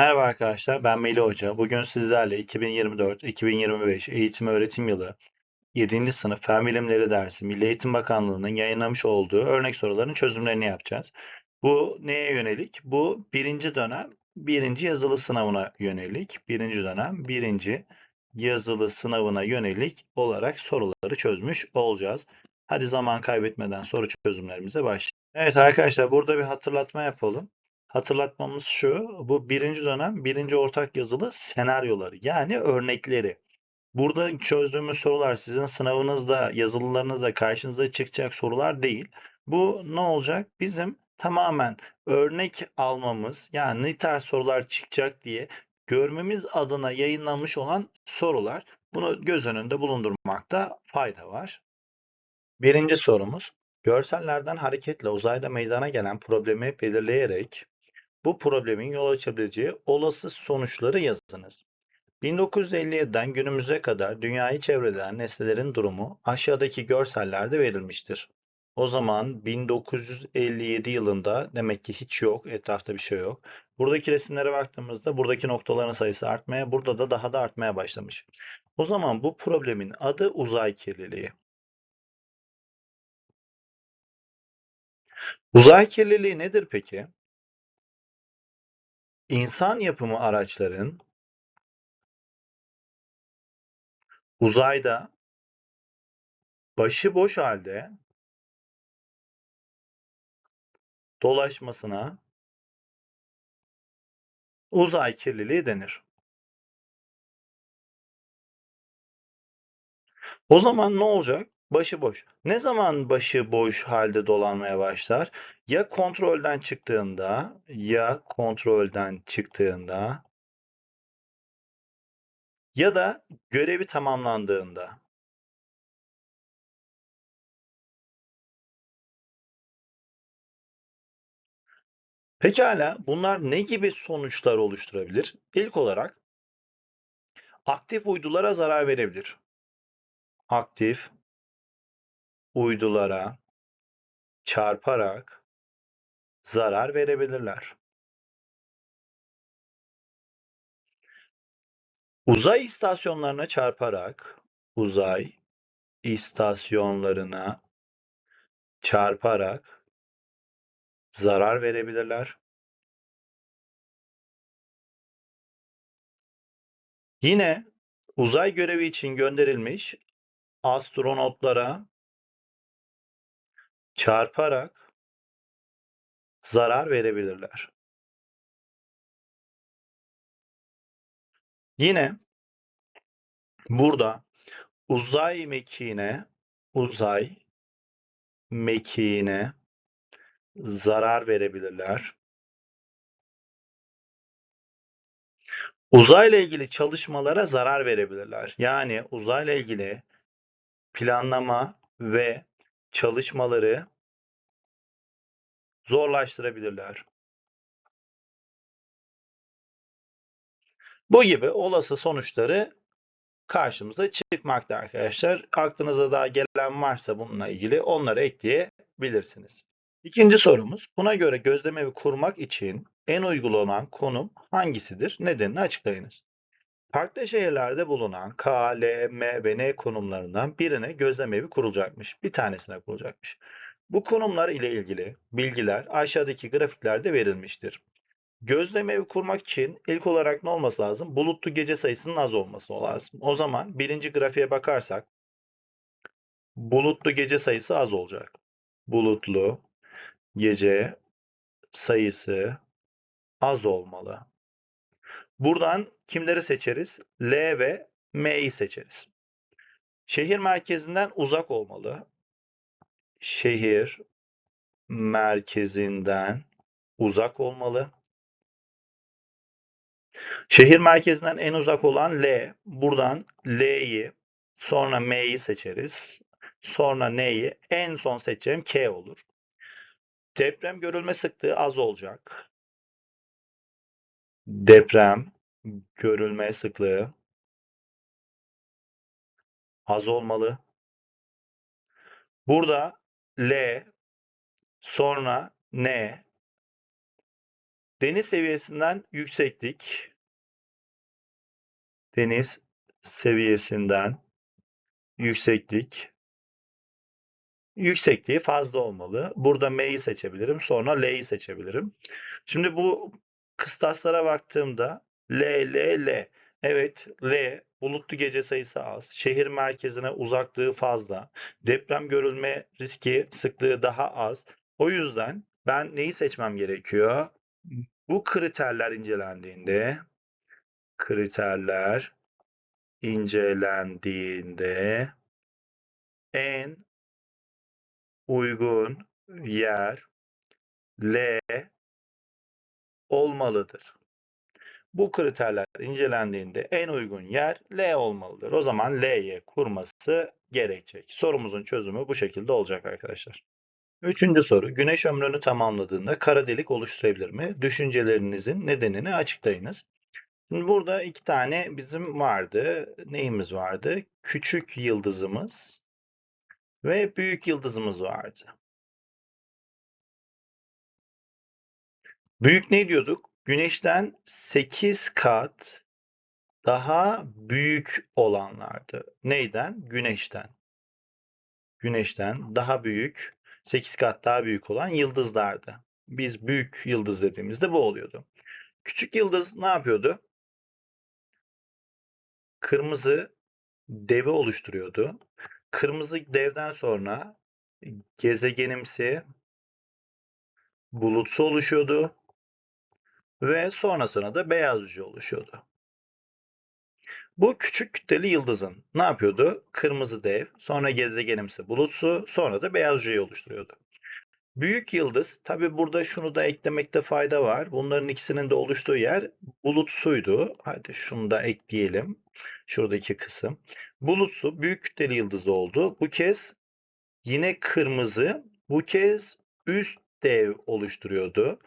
Merhaba arkadaşlar, ben Melih Hoca. Bugün sizlerle 2024-2025 eğitim öğretim yılı 7. sınıf Fen Bilimleri dersi Milli Eğitim Bakanlığı'nın yayınlamış olduğu örnek soruların çözümlerini yapacağız. Bu neye yönelik? Bu birinci dönem birinci yazılı sınavına yönelik. Birinci dönem birinci yazılı sınavına yönelik olarak soruları çözmüş olacağız. Hadi zaman kaybetmeden soru çözümlerimize başlayalım. Evet arkadaşlar burada bir hatırlatma yapalım. Hatırlatmamız şu, bu birinci dönem birinci ortak yazılı senaryoları yani örnekleri. Burada çözdüğümüz sorular sizin sınavınızda, yazılılarınızda karşınıza çıkacak sorular değil. Bu ne olacak? Bizim tamamen örnek almamız, yani ne tarz sorular çıkacak diye görmemiz adına yayınlanmış olan sorular. Bunu göz önünde bulundurmakta fayda var. Birinci sorumuz, görsellerden hareketle uzayda meydana gelen problemi belirleyerek bu problemin yol açabileceği olası sonuçları yazınız. 1957'den günümüze kadar dünyayı çevreleyen nesnelerin durumu aşağıdaki görsellerde verilmiştir. O zaman 1957 yılında demek ki hiç yok, etrafta bir şey yok. Buradaki resimlere baktığımızda buradaki noktaların sayısı artmaya, burada da daha da artmaya başlamış. O zaman bu problemin adı uzay kirliliği. Uzay kirliliği nedir peki? İnsan yapımı araçların uzayda başıboş halde dolaşmasına uzay kirliliği denir. O zaman ne olacak? Başıboş. Ne zaman başıboş halde dolanmaya başlar? Ya kontrolden çıktığında, ya kontrolden çıktığında ya da görevi tamamlandığında. Pekala bunlar ne gibi sonuçlar oluşturabilir? İlk olarak aktif uydulara zarar verebilir. Aktif uydulara çarparak zarar verebilirler. Uzay istasyonlarına çarparak uzay istasyonlarına çarparak zarar verebilirler. Yine uzay görevi için gönderilmiş astronotlara çarparak zarar verebilirler. Yine burada uzay mekiğine uzay mekiğine zarar verebilirler. Uzayla ilgili çalışmalara zarar verebilirler. Yani uzayla ilgili planlama ve çalışmaları zorlaştırabilirler. Bu gibi olası sonuçları karşımıza çıkmakta arkadaşlar. Aklınıza daha gelen varsa bununla ilgili onları ekleyebilirsiniz. İkinci sorumuz. Buna göre gözlemevi kurmak için en uygun olan konum hangisidir? Nedenini açıklayınız. Farklı şehirlerde bulunan K, L, M ve N konumlarından birine gözlemevi kurulacakmış. Bir tanesine kurulacakmış. Bu konumlar ile ilgili bilgiler aşağıdaki grafiklerde verilmiştir. Gözlemevi kurmak için ilk olarak ne olması lazım? Bulutlu gece sayısının az olması lazım. O zaman birinci grafiğe bakarsak bulutlu gece sayısı az olacak. Bulutlu gece sayısı az olmalı. Buradan kimleri seçeriz? L ve M'yi seçeriz. Şehir merkezinden uzak olmalı. Şehir merkezinden uzak olmalı. Şehir merkezinden en uzak olan L. Buradan L'yi, sonra M'yi seçeriz. Sonra N'yi, en son seçeceğim K olur. Deprem görülme sıklığı az olacak. Deprem görülme sıklığı az olmalı. Burada L, sonra N, Deniz seviyesinden yükseklik. Deniz seviyesinden yükseklik. Yüksekliği fazla olmalı. Burada M'yi seçebilirim. Sonra L'yi seçebilirim. Şimdi bu kıstaslara baktığımda L, L, L. Evet, L bulutlu gece sayısı az. Şehir merkezine uzaklığı fazla. Deprem görülme riski sıklığı daha az. O yüzden ben neyi seçmem gerekiyor? Bu kriterler incelendiğinde kriterler incelendiğinde en uygun yer L olmalıdır. Bu kriterler incelendiğinde en uygun yer L olmalıdır. O zaman L'ye kurması gerekecek. Sorumuzun çözümü bu şekilde olacak arkadaşlar. Üçüncü soru. Güneş ömrünü tamamladığında kara delik oluşturabilir mi? Düşüncelerinizin nedenini açıklayınız. Şimdi burada iki tane bizim vardı. Neyimiz vardı? Küçük yıldızımız ve büyük yıldızımız vardı. Büyük ne diyorduk? Güneşten 8 kat daha büyük olanlardı. Neyden? Güneşten. Güneşten daha büyük, 8 kat daha büyük olan yıldızlardı. Biz büyük yıldız dediğimizde bu oluyordu. Küçük yıldız ne yapıyordu? Kırmızı devi oluşturuyordu. Kırmızı devden sonra gezegenimsi bulutsu oluşuyordu ve sonrasında da beyaz cüce oluşuyordu. Bu küçük kütleli yıldızın ne yapıyordu? Kırmızı dev, sonra gezegenimsi bulutsu, sonra da beyaz cüceyi oluşturuyordu. Büyük yıldız, tabi burada şunu da eklemekte fayda var. Bunların ikisinin de oluştuğu yer bulutsuydu. Hadi şunu da ekleyelim. Şuradaki kısım. Bulutsu büyük kütleli yıldız oldu. Bu kez yine kırmızı, bu kez üst dev oluşturuyordu.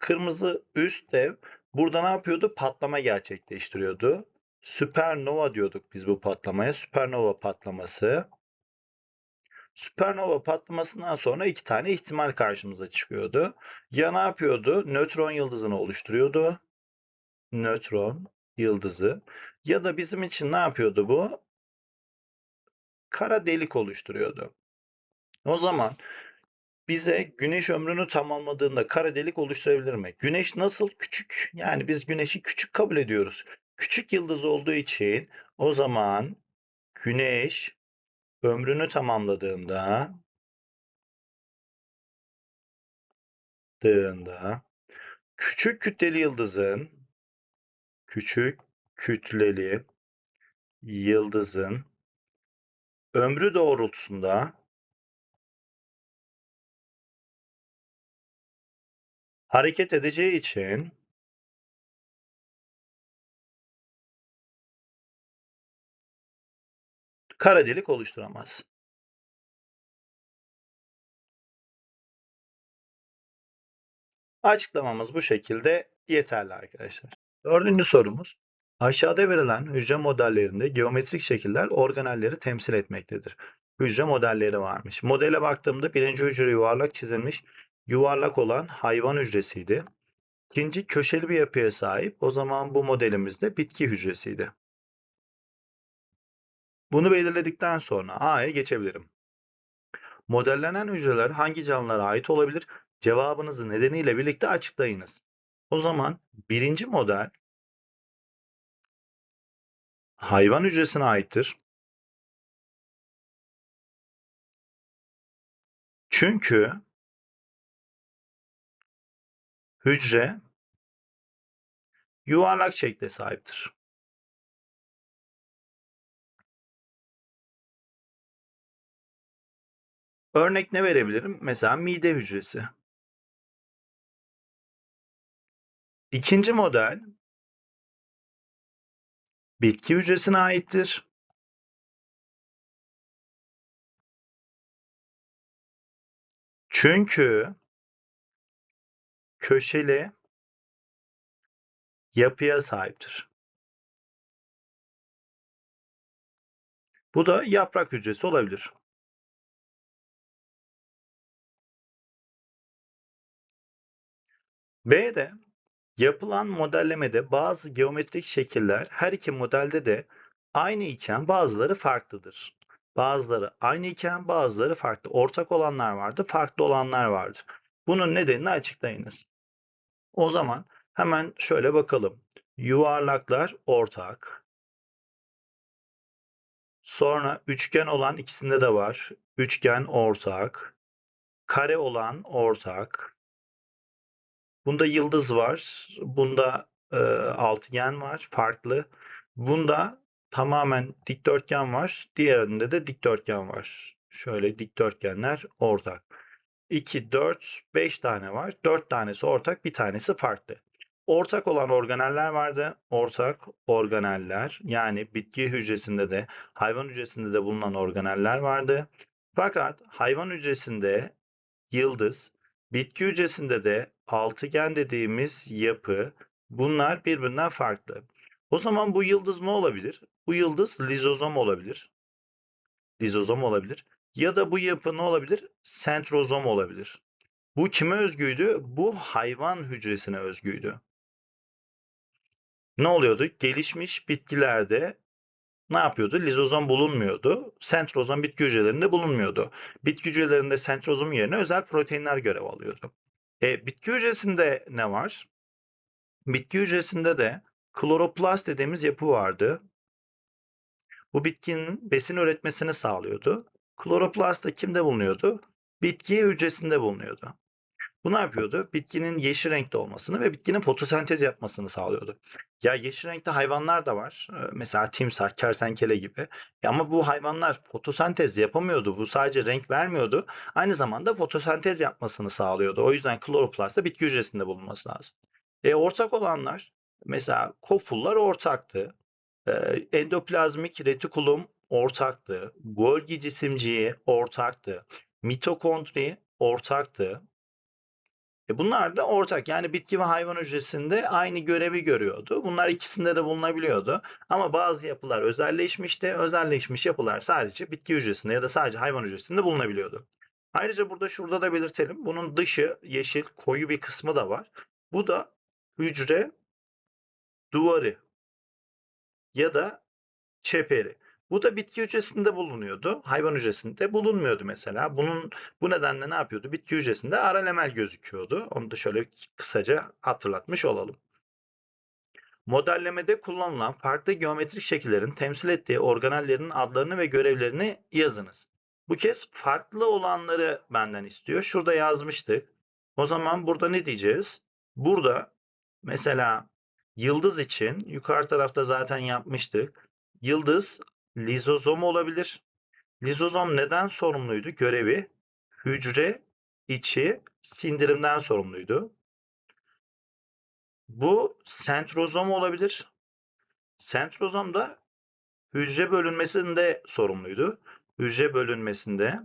Kırmızı üst dev burada ne yapıyordu? Patlama gerçekleştiriyordu. Süpernova diyorduk biz bu patlamaya. Süpernova patlaması. Süpernova patlamasından sonra iki tane ihtimal karşımıza çıkıyordu. Ya ne yapıyordu? Nötron yıldızını oluşturuyordu. Nötron yıldızı. Ya da bizim için ne yapıyordu bu? Kara delik oluşturuyordu. O zaman bize güneş ömrünü tamamladığında kara delik oluşturabilir mi? Güneş nasıl küçük? Yani biz güneşi küçük kabul ediyoruz. Küçük yıldız olduğu için o zaman güneş ömrünü tamamladığında dığında küçük kütleli yıldızın küçük kütleli yıldızın ömrü doğrultusunda hareket edeceği için kara delik oluşturamaz. Açıklamamız bu şekilde yeterli arkadaşlar. Dördüncü sorumuz. Aşağıda verilen hücre modellerinde geometrik şekiller organelleri temsil etmektedir. Hücre modelleri varmış. Modele baktığımda birinci hücre yuvarlak çizilmiş, yuvarlak olan hayvan hücresiydi. İkinci köşeli bir yapıya sahip. O zaman bu modelimizde bitki hücresiydi. Bunu belirledikten sonra A'ya geçebilirim. Modellenen hücreler hangi canlılara ait olabilir? Cevabınızı nedeniyle birlikte açıklayınız. O zaman birinci model hayvan hücresine aittir. Çünkü hücre yuvarlak şekle sahiptir. Örnek ne verebilirim? Mesela mide hücresi. İkinci model bitki hücresine aittir. Çünkü köşeli yapıya sahiptir. Bu da yaprak hücresi olabilir. B'de Yapılan modellemede bazı geometrik şekiller her iki modelde de aynı iken bazıları farklıdır. Bazıları aynı iken bazıları farklı. Ortak olanlar vardı, farklı olanlar vardı. Bunun nedenini açıklayınız. O zaman hemen şöyle bakalım. Yuvarlaklar ortak. Sonra üçgen olan ikisinde de var. Üçgen ortak. Kare olan ortak. Bunda yıldız var. Bunda e, altıgen var. Farklı. Bunda tamamen dikdörtgen var. Diğerinde de dikdörtgen var. Şöyle dikdörtgenler ortak. 2, 4, 5 tane var. 4 tanesi ortak, bir tanesi farklı. Ortak olan organeller vardı. Ortak organeller yani bitki hücresinde de hayvan hücresinde de bulunan organeller vardı. Fakat hayvan hücresinde yıldız, bitki hücresinde de altıgen dediğimiz yapı bunlar birbirinden farklı. O zaman bu yıldız ne olabilir? Bu yıldız lizozom olabilir. Lizozom olabilir. Ya da bu yapı ne olabilir? Sentrozom olabilir. Bu kime özgüydü? Bu hayvan hücresine özgüydü. Ne oluyordu? Gelişmiş bitkilerde ne yapıyordu? Lizozom bulunmuyordu. Sentrozom bitki hücrelerinde bulunmuyordu. Bitki hücrelerinde sentrozom yerine özel proteinler görev alıyordu. E, bitki hücresinde ne var? Bitki hücresinde de kloroplast dediğimiz yapı vardı. Bu bitkinin besin üretmesini sağlıyordu. Kloroplast da kimde bulunuyordu? Bitki hücresinde bulunuyordu. Bu ne yapıyordu? Bitkinin yeşil renkte olmasını ve bitkinin fotosentez yapmasını sağlıyordu. Ya yeşil renkte hayvanlar da var. Ee, Mesela timsah, kersenkele gibi. Ama bu hayvanlar fotosentez yapamıyordu. Bu sadece renk vermiyordu. Aynı zamanda fotosentez yapmasını sağlıyordu. O yüzden kloroplast da bitki hücresinde bulunması lazım. E, ortak olanlar mesela kofullar ortaktı. E, endoplazmik retikulum ortaktı. Golgi cisimciği ortaktı. Mitokondri ortaktı. E bunlar da ortak. Yani bitki ve hayvan hücresinde aynı görevi görüyordu. Bunlar ikisinde de bulunabiliyordu. Ama bazı yapılar özelleşmişti. Özelleşmiş yapılar sadece bitki hücresinde ya da sadece hayvan hücresinde bulunabiliyordu. Ayrıca burada şurada da belirtelim. Bunun dışı yeşil koyu bir kısmı da var. Bu da hücre duvarı ya da çeperi. Bu da bitki hücresinde bulunuyordu. Hayvan hücresinde bulunmuyordu mesela. Bunun bu nedenle ne yapıyordu? Bitki hücresinde aralemel gözüküyordu. Onu da şöyle kısaca hatırlatmış olalım. Modellemede kullanılan farklı geometrik şekillerin temsil ettiği organellerin adlarını ve görevlerini yazınız. Bu kez farklı olanları benden istiyor. Şurada yazmıştık. O zaman burada ne diyeceğiz? Burada mesela yıldız için yukarı tarafta zaten yapmıştık. Yıldız lizozom olabilir. Lizozom neden sorumluydu? Görevi hücre içi sindirimden sorumluydu. Bu sentrozom olabilir. Sentrozom da hücre bölünmesinde sorumluydu. Hücre bölünmesinde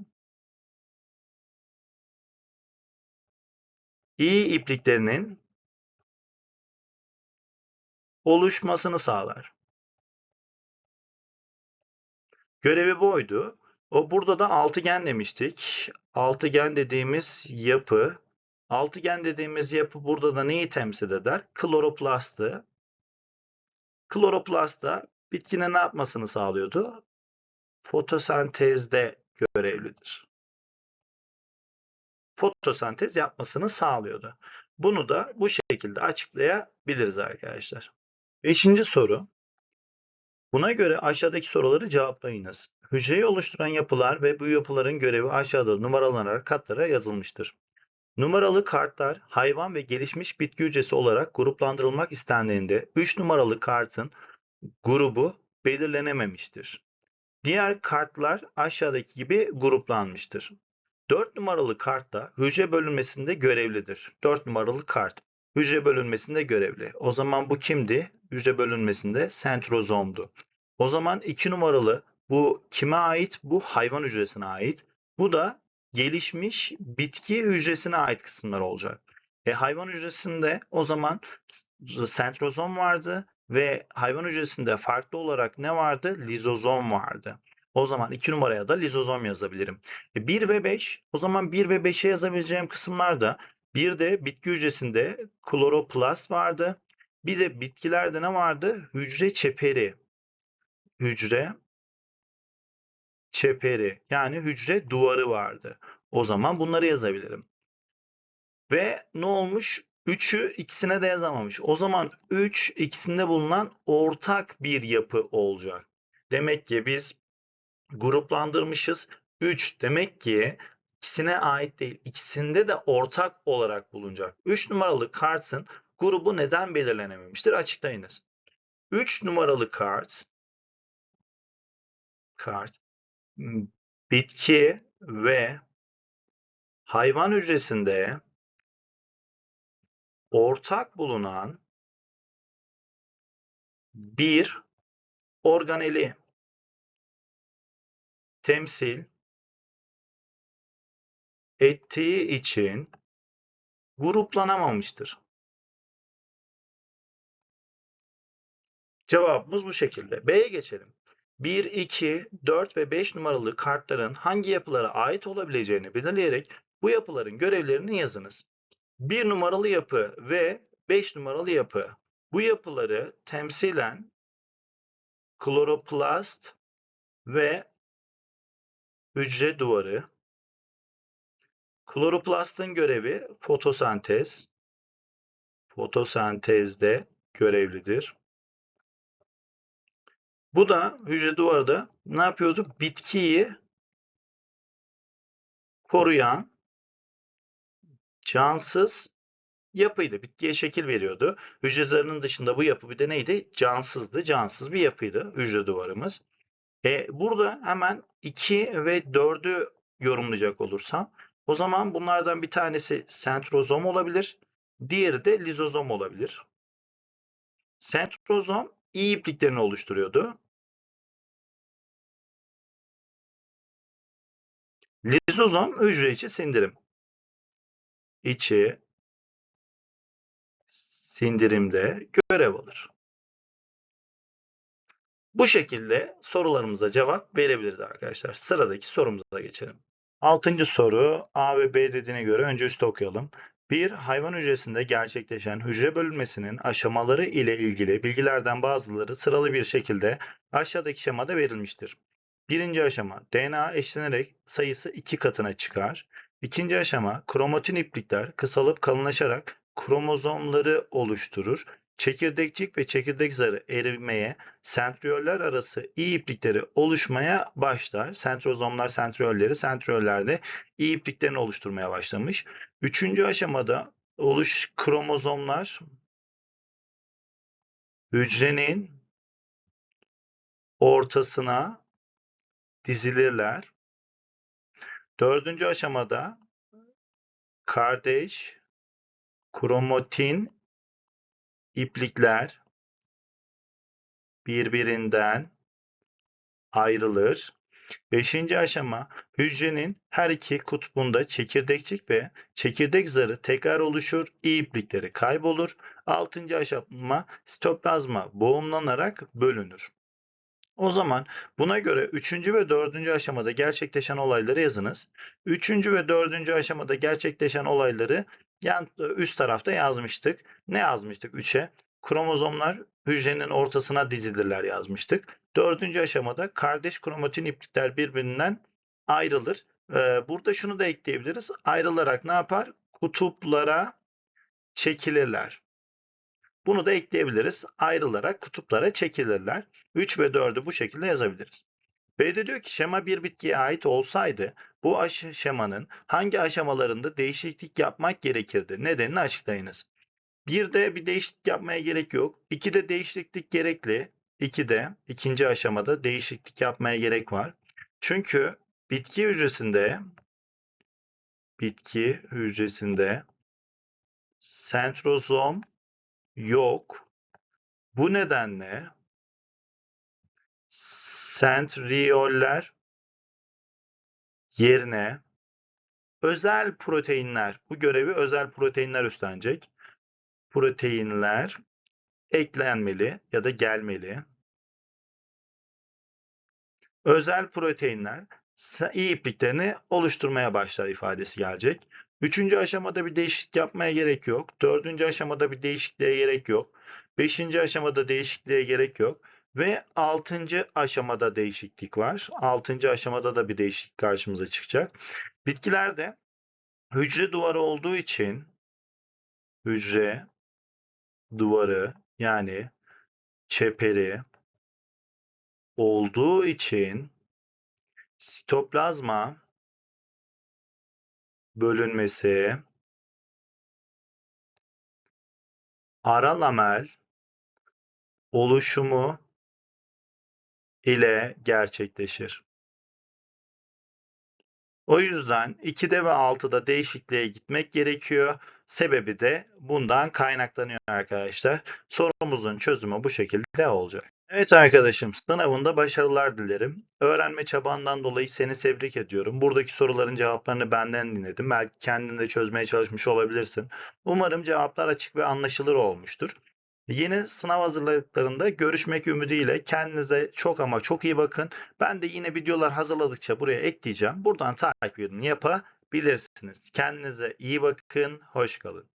iyi ipliklerinin oluşmasını sağlar. Görevi buydu. O burada da altıgen demiştik. Altıgen dediğimiz yapı, altıgen dediğimiz yapı burada da neyi temsil eder? Kloroplastı. Kloroplast da bitkinin ne yapmasını sağlıyordu? Fotosentezde görevlidir. Fotosentez yapmasını sağlıyordu. Bunu da bu şekilde açıklayabiliriz arkadaşlar. Beşinci soru. Buna göre aşağıdaki soruları cevaplayınız. Hücreyi oluşturan yapılar ve bu yapıların görevi aşağıda numaralanarak katlara yazılmıştır. Numaralı kartlar hayvan ve gelişmiş bitki hücresi olarak gruplandırılmak istendiğinde 3 numaralı kartın grubu belirlenememiştir. Diğer kartlar aşağıdaki gibi gruplanmıştır. 4 numaralı kart da hücre bölünmesinde görevlidir. 4 numaralı kart hücre bölünmesinde görevli. O zaman bu kimdi? Hücre bölünmesinde sentrozomdu. O zaman 2 numaralı bu kime ait? Bu hayvan hücresine ait. Bu da gelişmiş bitki hücresine ait kısımlar olacak. E, hayvan hücresinde o zaman sentrozom vardı ve hayvan hücresinde farklı olarak ne vardı? Lizozom vardı. O zaman 2 numaraya da lizozom yazabilirim. E, 1 ve 5 o zaman 1 ve 5'e yazabileceğim kısımlar da Bir de bitki hücresinde kloroplast vardı. Bir de bitkilerde ne vardı? Hücre çeperi. Hücre çeperi yani hücre duvarı vardı. O zaman bunları yazabilirim. Ve ne olmuş? 3'ü ikisine de yazamamış. O zaman 3 ikisinde bulunan ortak bir yapı olacak. Demek ki biz gruplandırmışız. 3 demek ki ikisine ait değil. İkisinde de ortak olarak bulunacak. 3 numaralı kartın grubu neden belirlenememiştir? Açıklayınız. 3 numaralı kart kart bitki ve hayvan hücresinde ortak bulunan bir organeli temsil ettiği için gruplanamamıştır. Cevabımız bu şekilde. B'ye geçelim. 1, 2, 4 ve 5 numaralı kartların hangi yapılara ait olabileceğini belirleyerek bu yapıların görevlerini yazınız. 1 numaralı yapı ve 5 numaralı yapı. Bu yapıları temsilen kloroplast ve hücre duvarı. Kloroplastın görevi fotosentez. Fotosentezde görevlidir. Bu da hücre duvarda ne yapıyordu? Bitkiyi koruyan cansız yapıydı. Bitkiye şekil veriyordu. Hücre zarının dışında bu yapı bir de neydi? Cansızdı. Cansız bir yapıydı hücre duvarımız. E, burada hemen 2 ve 4'ü yorumlayacak olursam o zaman bunlardan bir tanesi sentrozom olabilir. Diğeri de lizozom olabilir. Sentrozom iyi ipliklerini oluşturuyordu. Lizozom hücre içi sindirim. İçi sindirimde görev alır. Bu şekilde sorularımıza cevap verebiliriz arkadaşlar. Sıradaki sorumuza geçelim. Altıncı soru A ve B dediğine göre önce üstte okuyalım. Bir hayvan hücresinde gerçekleşen hücre bölünmesinin aşamaları ile ilgili bilgilerden bazıları sıralı bir şekilde aşağıdaki şemada verilmiştir. Birinci aşama DNA eşlenerek sayısı iki katına çıkar. İkinci aşama kromatin iplikler kısalıp kalınlaşarak kromozomları oluşturur. Çekirdekçik ve çekirdek zarı erimeye, sentriyoller arası iyi iplikleri oluşmaya başlar. Sentrozomlar sentriyolleri, sentriyoller de iyi ipliklerini oluşturmaya başlamış. Üçüncü aşamada oluş kromozomlar hücrenin ortasına dizilirler. Dördüncü aşamada kardeş kromatin iplikler birbirinden ayrılır. Beşinci aşama hücrenin her iki kutbunda çekirdekçik ve çekirdek zarı tekrar oluşur, iyi iplikleri kaybolur. Altıncı aşama sitoplazma boğumlanarak bölünür. O zaman buna göre 3. ve 4. aşamada gerçekleşen olayları yazınız. 3. ve 4. aşamada gerçekleşen olayları yan üst tarafta yazmıştık. Ne yazmıştık 3'e? Kromozomlar hücrenin ortasına dizilirler yazmıştık. 4. aşamada kardeş kromatin iplikler birbirinden ayrılır. Ee, burada şunu da ekleyebiliriz. Ayrılarak ne yapar? Kutuplara çekilirler. Bunu da ekleyebiliriz. Ayrılarak kutuplara çekilirler. 3 ve 4'ü bu şekilde yazabiliriz. B'de diyor ki şema bir bitkiye ait olsaydı bu şemanın hangi aşamalarında değişiklik yapmak gerekirdi? Nedenini açıklayınız. Bir de bir değişiklik yapmaya gerek yok. İki de değişiklik gerekli. İki de ikinci aşamada değişiklik yapmaya gerek var. Çünkü bitki hücresinde bitki hücresinde sentrozom yok. Bu nedenle sentriyoller yerine özel proteinler, bu görevi özel proteinler üstlenecek. Proteinler eklenmeli ya da gelmeli. Özel proteinler iyi ipliklerini oluşturmaya başlar ifadesi gelecek. Üçüncü aşamada bir değişiklik yapmaya gerek yok. Dördüncü aşamada bir değişikliğe gerek yok. Beşinci aşamada değişikliğe gerek yok. Ve altıncı aşamada değişiklik var. Altıncı aşamada da bir değişiklik karşımıza çıkacak. Bitkilerde hücre duvarı olduğu için hücre duvarı yani çeperi olduğu için sitoplazma bölünmesi ara lamel oluşumu ile gerçekleşir. O yüzden 2'de ve 6'da değişikliğe gitmek gerekiyor. Sebebi de bundan kaynaklanıyor arkadaşlar. Sorumuzun çözümü bu şekilde olacak. Evet arkadaşım sınavında başarılar dilerim. Öğrenme çabandan dolayı seni tebrik ediyorum. Buradaki soruların cevaplarını benden dinledim. Belki kendin de çözmeye çalışmış olabilirsin. Umarım cevaplar açık ve anlaşılır olmuştur. Yeni sınav hazırlıklarında görüşmek ümidiyle kendinize çok ama çok iyi bakın. Ben de yine videolar hazırladıkça buraya ekleyeceğim. Buradan takibini yapabilirsiniz. Kendinize iyi bakın. Hoş kalın.